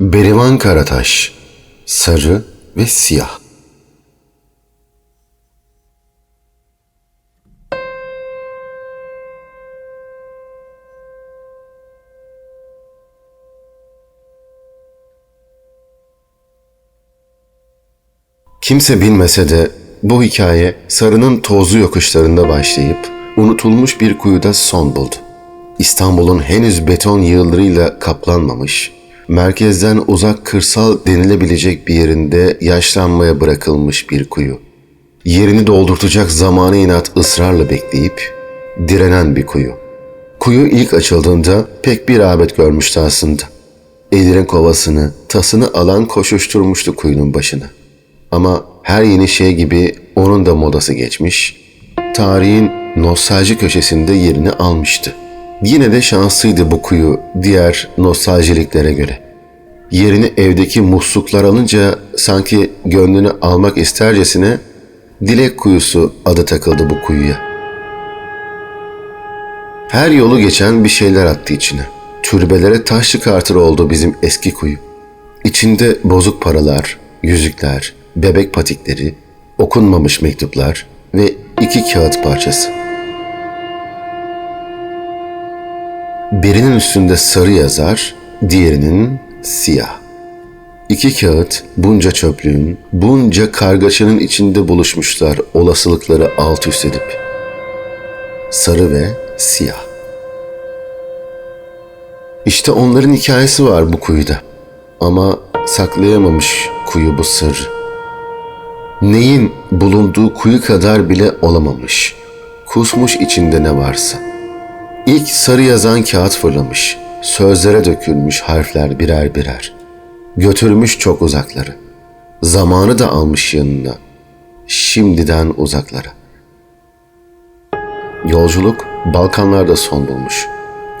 Berivan Karataş Sarı ve Siyah Kimse bilmese de bu hikaye Sarı'nın tozlu yokuşlarında başlayıp unutulmuş bir kuyuda son buldu. İstanbul'un henüz beton yığınlarıyla kaplanmamış, merkezden uzak kırsal denilebilecek bir yerinde yaşlanmaya bırakılmış bir kuyu. Yerini doldurtacak zamanı inat ısrarla bekleyip direnen bir kuyu. Kuyu ilk açıldığında pek bir rağbet görmüştü aslında. Elinin kovasını, tasını alan koşuşturmuştu kuyunun başına. Ama her yeni şey gibi onun da modası geçmiş, tarihin nostalji köşesinde yerini almıştı. Yine de şanslıydı bu kuyu diğer nostaljiliklere göre. Yerini evdeki musluklar alınca sanki gönlünü almak istercesine Dilek Kuyusu adı takıldı bu kuyuya. Her yolu geçen bir şeyler attı içine. Türbelere taş çıkartır oldu bizim eski kuyu. İçinde bozuk paralar, yüzükler, bebek patikleri, okunmamış mektuplar ve iki kağıt parçası. Birinin üstünde sarı yazar, diğerinin siyah. İki kağıt bunca çöplüğün, bunca kargaşanın içinde buluşmuşlar olasılıkları alt üst edip. Sarı ve siyah. İşte onların hikayesi var bu kuyuda. Ama saklayamamış kuyu bu sırrı. Neyin bulunduğu kuyu kadar bile olamamış. Kusmuş içinde ne varsa. İlk sarı yazan kağıt fırlamış. Sözlere dökülmüş harfler birer birer. Götürmüş çok uzakları. Zamanı da almış yanına. Şimdiden uzaklara. Yolculuk Balkanlarda son bulmuş.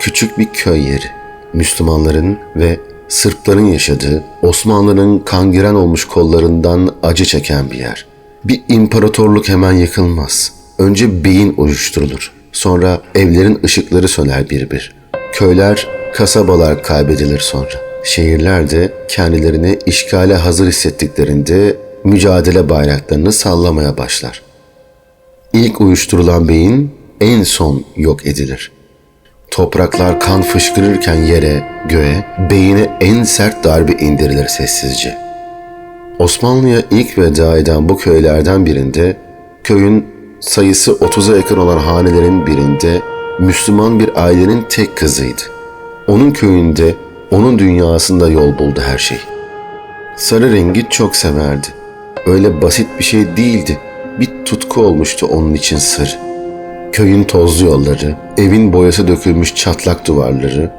Küçük bir köy yeri. Müslümanların ve Sırpların yaşadığı, Osmanlı'nın kangiren olmuş kollarından acı çeken bir yer. Bir imparatorluk hemen yıkılmaz. Önce beyin uyuşturulur. Sonra evlerin ışıkları söner bir bir. Köyler, kasabalar kaybedilir sonra. Şehirler de kendilerini işgale hazır hissettiklerinde mücadele bayraklarını sallamaya başlar. İlk uyuşturulan beyin en son yok edilir.'' Topraklar kan fışkırırken yere, göğe, beyine en sert darbe indirilir sessizce. Osmanlı'ya ilk veda eden bu köylerden birinde, köyün sayısı 30'a yakın olan hanelerin birinde Müslüman bir ailenin tek kızıydı. Onun köyünde, onun dünyasında yol buldu her şey. Sarı rengi çok severdi. Öyle basit bir şey değildi. Bir tutku olmuştu onun için sır. Köyün tozlu yolları, evin boyası dökülmüş çatlak duvarları,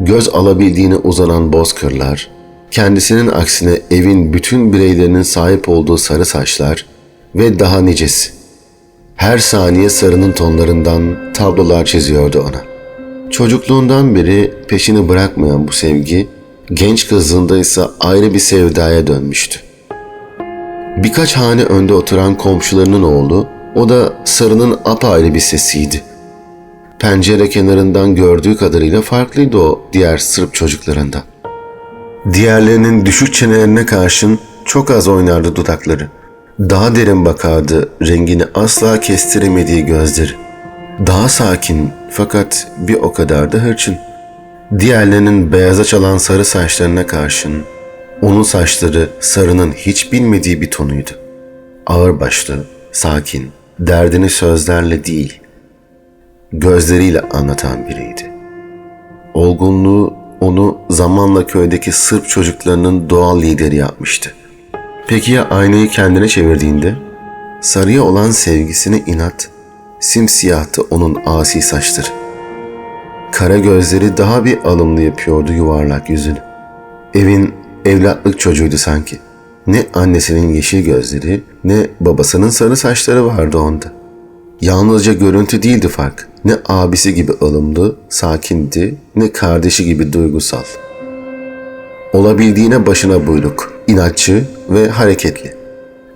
göz alabildiğine uzanan bozkırlar, kendisinin aksine evin bütün bireylerinin sahip olduğu sarı saçlar ve daha nicesi. Her saniye sarının tonlarından tablolar çiziyordu ona. Çocukluğundan beri peşini bırakmayan bu sevgi, genç kızlığında ise ayrı bir sevdaya dönmüştü. Birkaç hane önde oturan komşularının oğlu, o da sarının apayrı bir sesiydi. Pencere kenarından gördüğü kadarıyla farklıydı o diğer Sırp çocuklarından. Diğerlerinin düşük çenelerine karşın çok az oynardı dudakları. Daha derin bakardı rengini asla kestiremediği gözleri. Daha sakin fakat bir o kadar da hırçın. Diğerlerinin beyaza çalan sarı saçlarına karşın onun saçları sarının hiç bilmediği bir tonuydu. Ağır başlı, sakin, derdini sözlerle değil, gözleriyle anlatan biriydi. Olgunluğu onu zamanla köydeki Sırp çocuklarının doğal lideri yapmıştı. Peki ya aynayı kendine çevirdiğinde? Sarıya olan sevgisine inat, simsiyahtı onun asi saçları. Kara gözleri daha bir alımlı yapıyordu yuvarlak yüzünü. Evin evlatlık çocuğuydu sanki. Ne annesinin yeşil gözleri ne babasının sarı saçları vardı onda. Yalnızca görüntü değildi fark. Ne abisi gibi ılımlı, sakindi, ne kardeşi gibi duygusal. Olabildiğine başına buyruk, inatçı ve hareketli.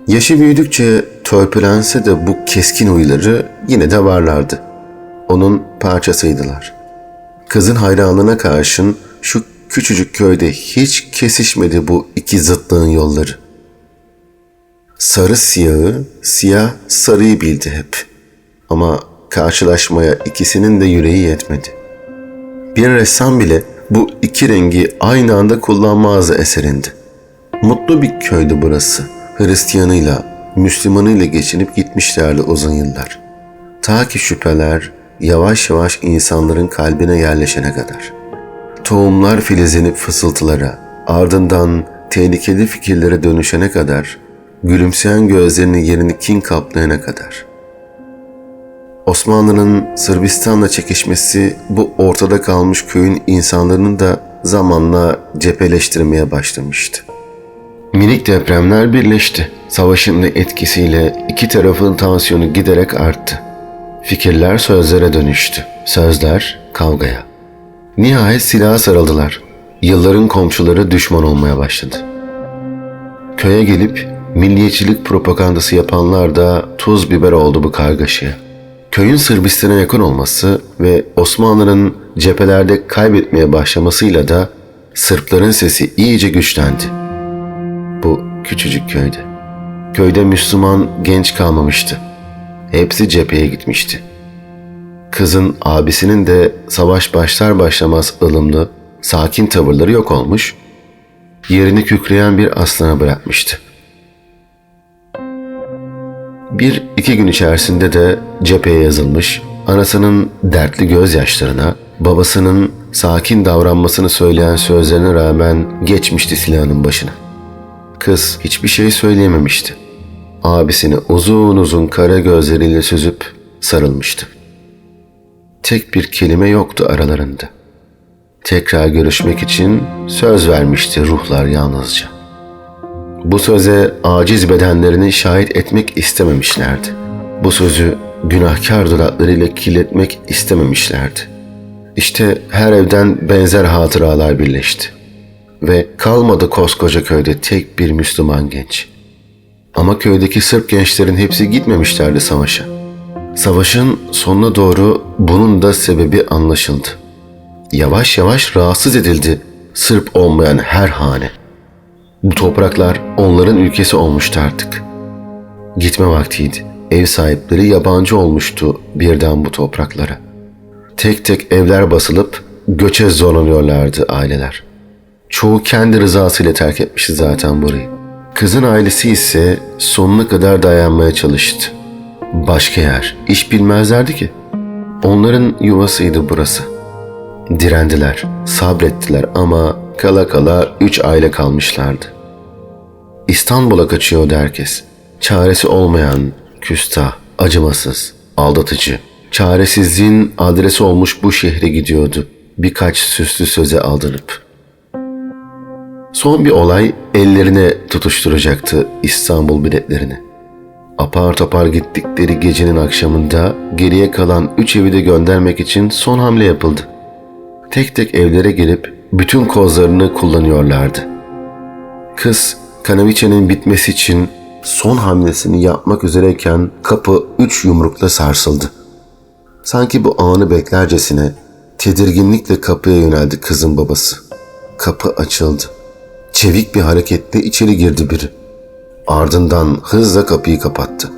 Yaşı büyüdükçe törpülense de bu keskin huyları yine de varlardı. Onun parçasıydılar. Kızın hayranlığına karşın şu küçücük köyde hiç kesişmedi bu iki zıtlığın yolları. Sarı siyahı, siyah sarıyı bildi hep. Ama karşılaşmaya ikisinin de yüreği yetmedi. Bir ressam bile bu iki rengi aynı anda kullanmazdı eserinde. Mutlu bir köydü burası. Hristiyanıyla, Müslümanıyla geçinip gitmişlerdi uzun yıllar. Ta ki şüpheler yavaş yavaş insanların kalbine yerleşene kadar. Tohumlar filizlenip fısıltılara, ardından tehlikeli fikirlere dönüşene kadar, gülümseyen gözlerinin yerini kin kaplayana kadar. Osmanlı'nın Sırbistan'la çekişmesi bu ortada kalmış köyün insanlarını da zamanla cepheleştirmeye başlamıştı. Minik depremler birleşti. Savaşın da etkisiyle iki tarafın tansiyonu giderek arttı. Fikirler sözlere dönüştü. Sözler kavgaya. Nihayet silaha sarıldılar. Yılların komşuları düşman olmaya başladı. Köye gelip milliyetçilik propagandası yapanlar da tuz biber oldu bu kargaşaya. Köyün Sırbistan'a yakın olması ve Osmanlı'nın cephelerde kaybetmeye başlamasıyla da Sırpların sesi iyice güçlendi. Küçücük köyde. Köyde Müslüman genç kalmamıştı. Hepsi cepheye gitmişti. Kızın abisinin de savaş başlar başlamaz ılımlı, sakin tavırları yok olmuş, yerini kükreyen bir aslana bırakmıştı. Bir iki gün içerisinde de cepheye yazılmış, anasının dertli gözyaşlarına, babasının sakin davranmasını söyleyen sözlerine rağmen geçmişti silahının başına. Kız hiçbir şey söyleyememişti. Abisini uzun uzun kara gözleriyle süzüp sarılmıştı. Tek bir kelime yoktu aralarında. Tekrar görüşmek için söz vermişti ruhlar yalnızca. Bu söze aciz bedenlerini şahit etmek istememişlerdi. Bu sözü günahkar dudaklarıyla kirletmek istememişlerdi. İşte her evden benzer hatıralar birleşti. Ve kalmadı koskoca köyde tek bir Müslüman genç. Ama köydeki Sırp gençlerin hepsi gitmemişlerdi savaşa. Savaşın sonuna doğru bunun da sebebi anlaşıldı. Yavaş yavaş rahatsız edildi Sırp olmayan her hane. Bu topraklar onların ülkesi olmuştu artık. Gitme vaktiydi. Ev sahipleri yabancı olmuştu birden bu topraklara. Tek tek evler basılıp göçe zorlanıyorlardı aileler. Çoğu kendi rızasıyla terk etmişti zaten burayı. Kızın ailesi ise sonuna kadar dayanmaya çalıştı. Başka yer, iş bilmezlerdi ki. Onların yuvasıydı burası. Direndiler, sabrettiler ama kala kala üç aile kalmışlardı. İstanbul'a kaçıyordu herkes. Çaresi olmayan, küstah, acımasız, aldatıcı, çaresizliğin adresi olmuş bu şehre gidiyordu. Birkaç süslü söze aldırıp. Son bir olay ellerine tutuşturacaktı İstanbul biletlerini. Apar topar gittikleri gecenin akşamında geriye kalan üç evi de göndermek için son hamle yapıldı. Tek tek evlere gelip bütün kozlarını kullanıyorlardı. Kız kanaviçenin bitmesi için son hamlesini yapmak üzereyken kapı üç yumrukla sarsıldı. Sanki bu anı beklercesine tedirginlikle kapıya yöneldi kızın babası. Kapı açıldı. Çevik bir hareketle içeri girdi biri. Ardından hızla kapıyı kapattı.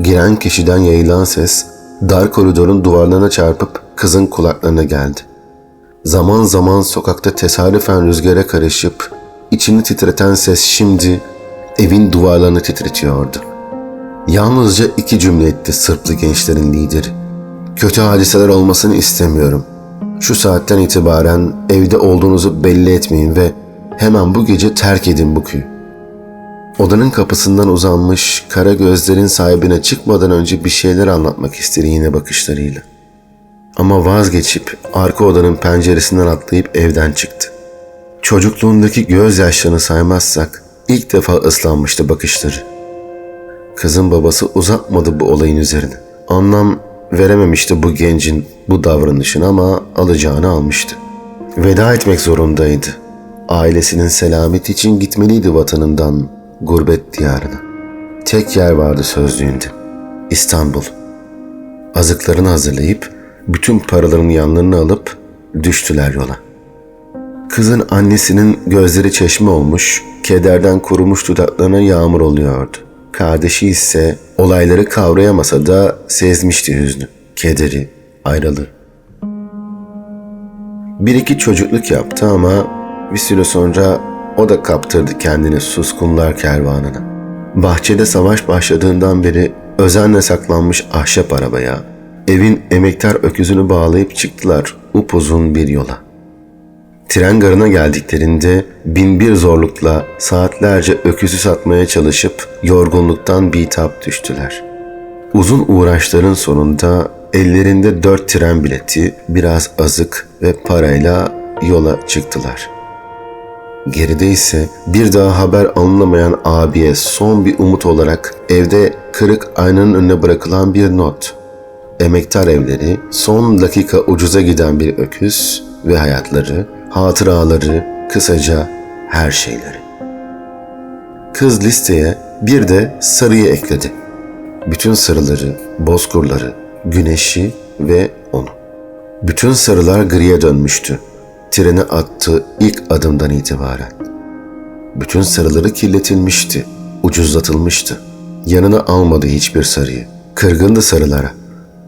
Giren kişiden yayılan ses dar koridorun duvarlarına çarpıp kızın kulaklarına geldi. Zaman zaman sokakta tesadüfen rüzgara karışıp içini titreten ses şimdi evin duvarlarını titretiyordu. Yalnızca iki cümle etti Sırplı gençlerin lideri. Kötü hadiseler olmasını istemiyorum. Şu saatten itibaren evde olduğunuzu belli etmeyin ve hemen bu gece terk edin bu köyü. Odanın kapısından uzanmış kara gözlerin sahibine çıkmadan önce bir şeyler anlatmak istedi yine bakışlarıyla. Ama vazgeçip arka odanın penceresinden atlayıp evden çıktı. Çocukluğundaki gözyaşlarını saymazsak ilk defa ıslanmıştı bakışları. Kızın babası uzatmadı bu olayın üzerine. Anlam verememişti bu gencin bu davranışını ama alacağını almıştı. Veda etmek zorundaydı. Ailesinin selameti için gitmeliydi vatanından, gurbet diyarına. Tek yer vardı sözlüğünde. İstanbul. Azıklarını hazırlayıp bütün paralarını yanlarına alıp düştüler yola. Kızın annesinin gözleri çeşme olmuş, kederden kurumuş dudaklarına yağmur oluyordu. Kardeşi ise olayları kavrayamasa da sezmişti hüznü, kederi, ayrılığı. Bir iki çocukluk yaptı ama bir süre sonra o da kaptırdı kendini suskunlar kervanına. Bahçede savaş başladığından beri özenle saklanmış ahşap arabaya, evin emektar öküzünü bağlayıp çıktılar upuzun bir yola. Tren garına geldiklerinde binbir zorlukla saatlerce öküzü satmaya çalışıp yorgunluktan bitap düştüler. Uzun uğraşların sonunda ellerinde dört tren bileti, biraz azık ve parayla yola çıktılar. Geride ise bir daha haber alınamayan abiye son bir umut olarak evde kırık aynanın önüne bırakılan bir not. Emektar evleri, son dakika ucuza giden bir öküz ve hayatları, hatıraları, kısaca her şeyleri. Kız listeye bir de sarıyı ekledi. Bütün sarıları, bozkurları, güneşi ve onu. Bütün sarılar griye dönmüştü. Trene attığı ilk adımdan itibaren. Bütün sarıları kirletilmişti, ucuzlatılmıştı. Yanına almadı hiçbir sarıyı. Kırgındı sarılara.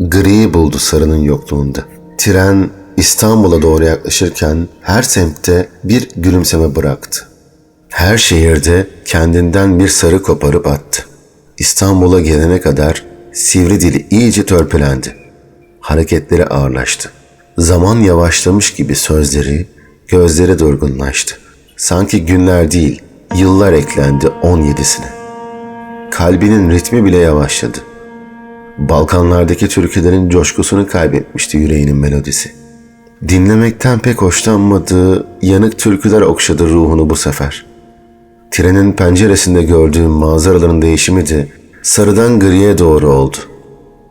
Griyi buldu sarının yokluğunda. Tren İstanbul'a doğru yaklaşırken her semtte bir gülümseme bıraktı. Her şehirde kendinden bir sarı koparıp attı. İstanbul'a gelene kadar sivri dili iyice törpülendi. Hareketleri ağırlaştı. Zaman yavaşlamış gibi sözleri, gözleri durgunlaştı. Sanki günler değil, yıllar eklendi 17'sine. Kalbinin ritmi bile yavaşladı. Balkanlardaki türkülerin coşkusunu kaybetmişti yüreğinin melodisi. Dinlemekten pek hoşlanmadığı yanık türküler okşadı ruhunu bu sefer. Trenin penceresinde gördüğüm manzaraların değişimi de sarıdan griye doğru oldu.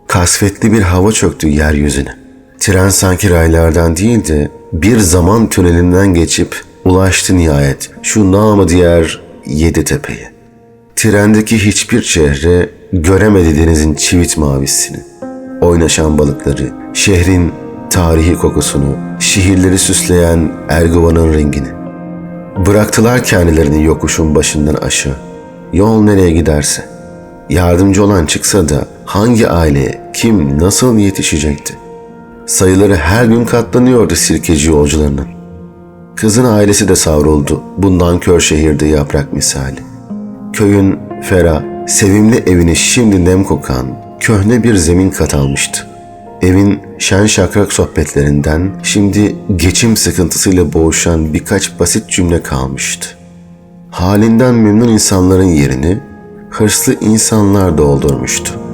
Kasvetli bir hava çöktü yeryüzüne. Tren sanki raylardan değil de bir zaman tünelinden geçip ulaştı nihayet şu namı diğer yedi tepeye. Trendeki hiçbir şehre göremedi denizin çivit mavisini. Oynaşan balıkları, şehrin tarihi kokusunu, şehirleri süsleyen Erguvan'ın rengini. Bıraktılar kendilerini yokuşun başından aşağı. Yol nereye giderse. Yardımcı olan çıksa da hangi aileye, kim, nasıl yetişecekti? Sayıları her gün katlanıyordu sirkeci yolcularının. Kızın ailesi de savruldu bundan kör şehirde yaprak misali. Köyün ferah, sevimli evine şimdi nem kokan, köhne bir zemin kat almıştı. Evin şen şakrak sohbetlerinden şimdi geçim sıkıntısıyla boğuşan birkaç basit cümle kalmıştı. Halinden memnun insanların yerini hırslı insanlar doldurmuştu.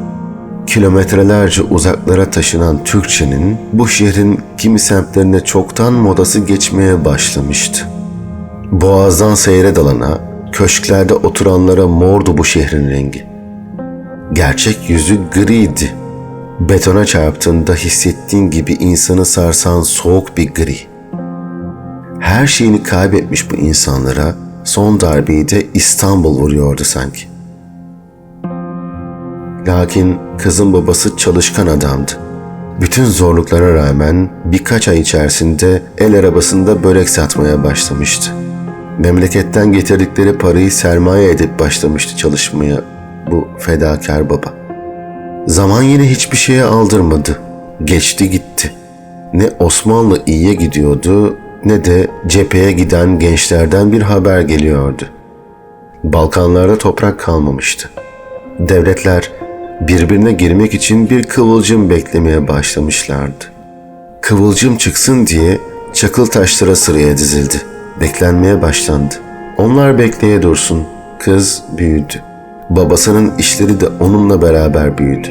Kilometrelerce uzaklara taşınan Türkçenin bu şehrin kimi semtlerinde çoktan modası geçmeye başlamıştı. Boğazdan seyre dalana, köşklerde oturanlara mordu bu şehrin rengi. Gerçek yüzü griydi. Betona çarptığında hissettiğin gibi insanı sarsan soğuk bir gri. Her şeyini kaybetmiş bu insanlara son darbeyi de İstanbul vuruyordu sanki. Lakin kızın babası çalışkan adamdı. Bütün zorluklara rağmen birkaç ay içerisinde el arabasında börek satmaya başlamıştı. Memleketten getirdikleri parayı sermaye edip başlamıştı çalışmaya bu fedakar baba. Zaman yine hiçbir şeye aldırmadı. Geçti gitti. Ne Osmanlı iyiye gidiyordu ne de cepheye giden gençlerden bir haber geliyordu. Balkanlarda toprak kalmamıştı. Devletler birbirine girmek için bir kıvılcım beklemeye başlamışlardı. Kıvılcım çıksın diye çakıl taşlara sıraya dizildi. Beklenmeye başlandı. Onlar bekleye dursun. Kız büyüdü. Babasının işleri de onunla beraber büyüdü.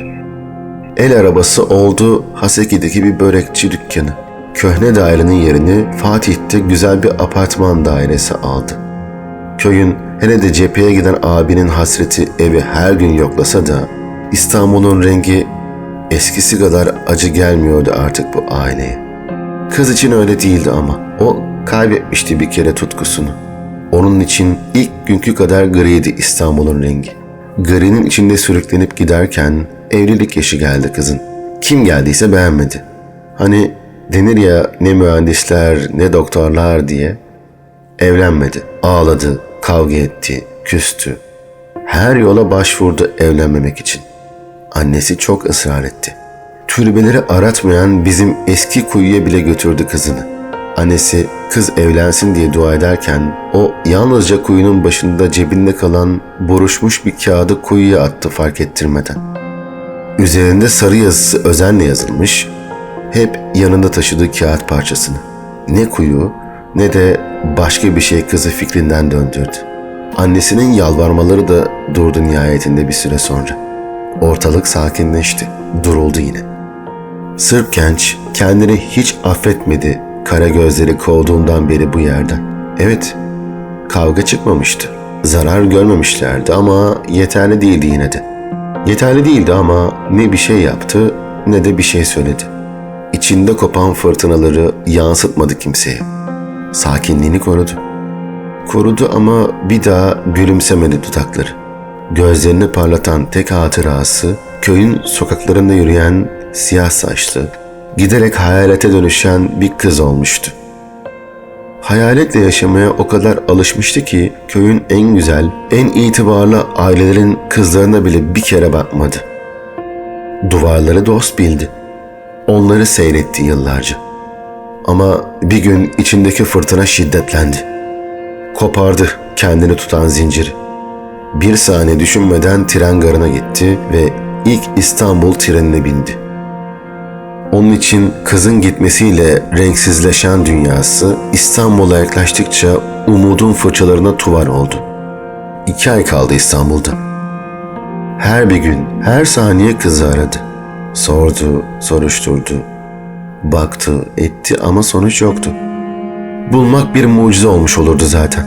El arabası oldu Haseki'deki bir börekçi dükkanı. Köhne dairenin yerini Fatih'te güzel bir apartman dairesi aldı. Köyün hele de cepheye giden abinin hasreti evi her gün yoklasa da İstanbul'un rengi eskisi kadar acı gelmiyordu artık bu aileye. Kız için öyle değildi ama o kaybetmişti bir kere tutkusunu. Onun için ilk günkü kadar griydi İstanbul'un rengi. Grinin içinde sürüklenip giderken evlilik yaşı geldi kızın. Kim geldiyse beğenmedi. Hani denir ya ne mühendisler ne doktorlar diye. Evlenmedi, ağladı, kavga etti, küstü. Her yola başvurdu evlenmemek için. Annesi çok ısrar etti. Türbeleri aratmayan bizim eski kuyuya bile götürdü kızını. Annesi kız evlensin diye dua ederken o yalnızca kuyunun başında cebinde kalan buruşmuş bir kağıdı kuyuya attı fark ettirmeden. Üzerinde sarı yazısı özenle yazılmış, hep yanında taşıdığı kağıt parçasını. Ne kuyu ne de başka bir şey kızı fikrinden döndürdü. Annesinin yalvarmaları da durdu nihayetinde bir süre sonra. Ortalık sakinleşti, duruldu yine. Sırp genç kendini hiç affetmedi kara gözleri kovduğundan beri bu yerden. Evet, kavga çıkmamıştı. Zarar görmemişlerdi ama yeterli değildi yine de. Yeterli değildi ama ne bir şey yaptı ne de bir şey söyledi. İçinde kopan fırtınaları yansıtmadı kimseye. Sakinliğini korudu. Korudu ama bir daha gülümsemedi dudakları. Gözlerini parlatan tek hatırası köyün sokaklarında yürüyen siyah saçlı, giderek hayalete dönüşen bir kız olmuştu. Hayaletle yaşamaya o kadar alışmıştı ki köyün en güzel, en itibarlı ailelerin kızlarına bile bir kere bakmadı. Duvarları dost bildi. Onları seyretti yıllarca. Ama bir gün içindeki fırtına şiddetlendi. Kopardı kendini tutan zinciri. Bir saniye düşünmeden tren garına gitti ve ilk İstanbul trenine bindi. Onun için kızın gitmesiyle renksizleşen dünyası İstanbul'a yaklaştıkça umudun fırçalarına tuvar oldu. İki ay kaldı İstanbul'da. Her bir gün, her saniye kızı aradı. Sordu, soruşturdu. Baktı, etti ama sonuç yoktu. Bulmak bir mucize olmuş olurdu zaten.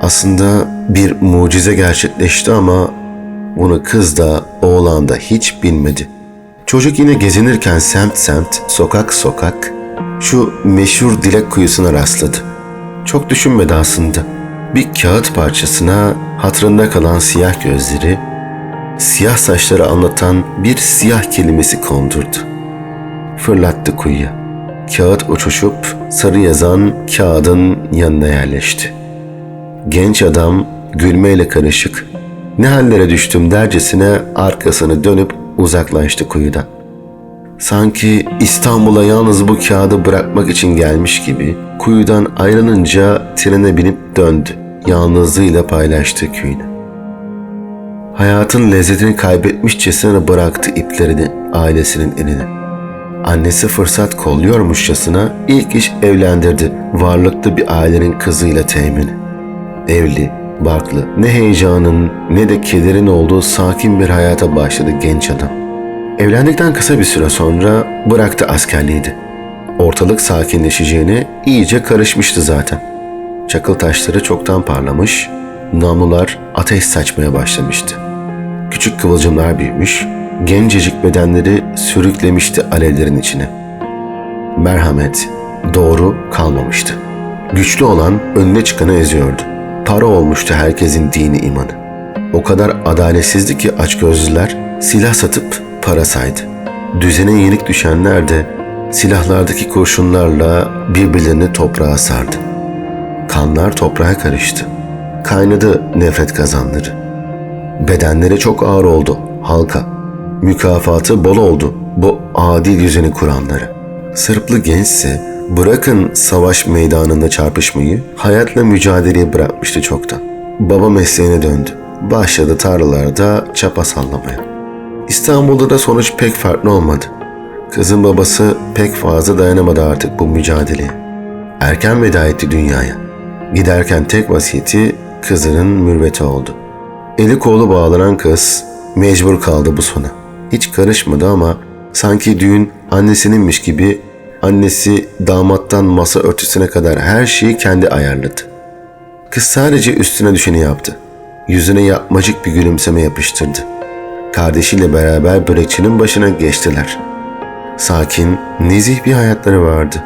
Aslında bir mucize gerçekleşti ama bunu kız da oğlan da hiç bilmedi.'' Çocuk yine gezinirken semt semt, sokak sokak şu meşhur dilek kuyusuna rastladı. Çok düşünmedi aslında. Bir kağıt parçasına hatırında kalan siyah gözleri, siyah saçları anlatan bir siyah kelimesi kondurdu. Fırlattı kuyuya. Kağıt uçuşup sarı yazan kağıdın yanına yerleşti. Genç adam gülmeyle karışık ne hallere düştüm dercesine arkasını dönüp uzaklaştı kuyudan. Sanki İstanbul'a yalnız bu kağıdı bırakmak için gelmiş gibi kuyudan ayrılınca trene binip döndü. Yalnızlığıyla paylaştı köyünü. Hayatın lezzetini kaybetmişçesine bıraktı iplerini ailesinin eline. Annesi fırsat kolluyormuşçasına ilk iş evlendirdi varlıklı bir ailenin kızıyla temini. Evli, barklı, ne heyecanın ne de kederin olduğu sakin bir hayata başladı genç adam. Evlendikten kısa bir süre sonra bıraktı askerliği de. Ortalık sakinleşeceğine iyice karışmıştı zaten. Çakıl taşları çoktan parlamış, namlular ateş saçmaya başlamıştı. Küçük kıvılcımlar büyümüş, gencecik bedenleri sürüklemişti alevlerin içine. Merhamet, doğru kalmamıştı. Güçlü olan önüne çıkanı eziyordu para olmuştu herkesin dini imanı. O kadar adaletsizdi ki açgözlüler silah satıp para saydı. Düzene yenik düşenler de silahlardaki kurşunlarla birbirlerini toprağa sardı. Kanlar toprağa karıştı. Kaynadı nefret kazanları. Bedenleri çok ağır oldu halka. Mükafatı bol oldu bu adil düzeni kuranları. Sırplı gençse Bırakın savaş meydanında çarpışmayı, hayatla mücadeleyi bırakmıştı çoktan. Baba mesleğine döndü. Başladı tarlalarda çapa sallamaya. İstanbul'da da sonuç pek farklı olmadı. Kızın babası pek fazla dayanamadı artık bu mücadeleye. Erken veda etti dünyaya. Giderken tek vasiyeti kızının mürveti oldu. Eli kolu bağlanan kız mecbur kaldı bu sona. Hiç karışmadı ama sanki düğün annesininmiş gibi Annesi damattan masa örtüsüne kadar her şeyi kendi ayarladı. Kız sadece üstüne düşeni yaptı. Yüzüne yapmacık bir gülümseme yapıştırdı. Kardeşiyle beraber börekçinin başına geçtiler. Sakin, nezih bir hayatları vardı.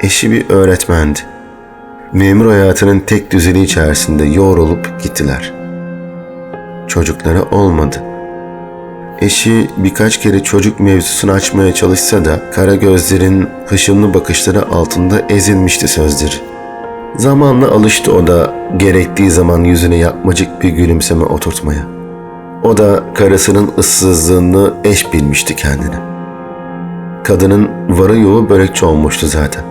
Eşi bir öğretmendi. Memur hayatının tek düzeni içerisinde yoğrulup gittiler. Çocukları olmadı. Eşi birkaç kere çocuk mevzusunu açmaya çalışsa da kara gözlerin hışımlı bakışları altında ezilmişti sözleri. Zamanla alıştı o da gerektiği zaman yüzüne yapmacık bir gülümseme oturtmaya. O da karısının ıssızlığını eş bilmişti kendine. Kadının varı yoğu börekçi olmuştu zaten.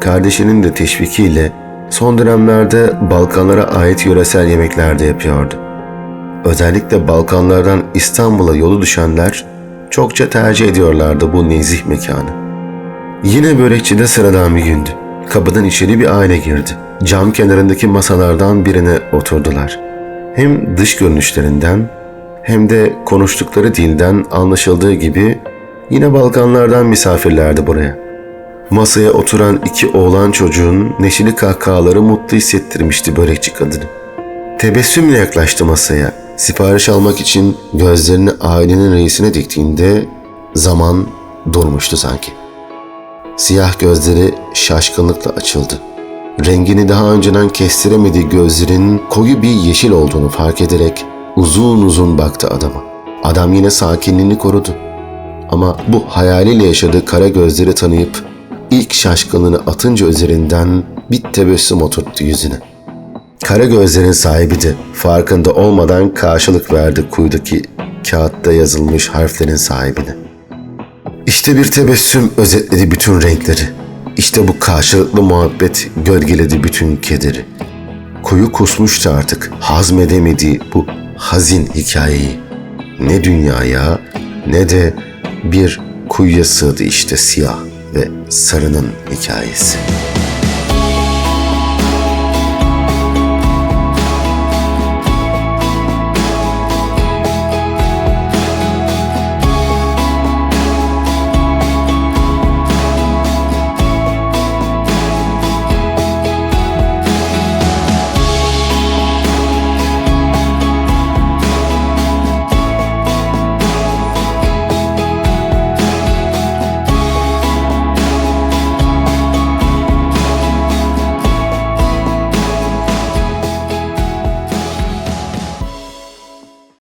Kardeşinin de teşvikiyle son dönemlerde Balkanlara ait yöresel yemekler de yapıyordu. Özellikle Balkanlardan İstanbul'a yolu düşenler çokça tercih ediyorlardı bu nezih mekanı. Yine börekçide sıradan bir gündü. Kapıdan içeri bir aile girdi. Cam kenarındaki masalardan birine oturdular. Hem dış görünüşlerinden hem de konuştukları dilden anlaşıldığı gibi yine Balkanlardan misafirlerdi buraya. Masaya oturan iki oğlan çocuğun neşeli kahkahaları mutlu hissettirmişti börekçi kadını. Tebessümle yaklaştı masaya. Sipariş almak için gözlerini ailenin reisine diktiğinde zaman durmuştu sanki. Siyah gözleri şaşkınlıkla açıldı. Rengini daha önceden kestiremediği gözlerin koyu bir yeşil olduğunu fark ederek uzun uzun baktı adama. Adam yine sakinliğini korudu. Ama bu hayaliyle yaşadığı kara gözleri tanıyıp ilk şaşkınlığını atınca üzerinden bir tebessüm oturttu yüzüne. Kara gözlerin sahibi de farkında olmadan karşılık verdi kuyudaki kağıtta yazılmış harflerin sahibine. İşte bir tebessüm özetledi bütün renkleri. İşte bu karşılıklı muhabbet gölgeledi bütün kederi. Kuyu kusmuştu artık hazmedemediği bu hazin hikayeyi. Ne dünyaya ne de bir kuyuya sığdı işte siyah ve sarının hikayesi.''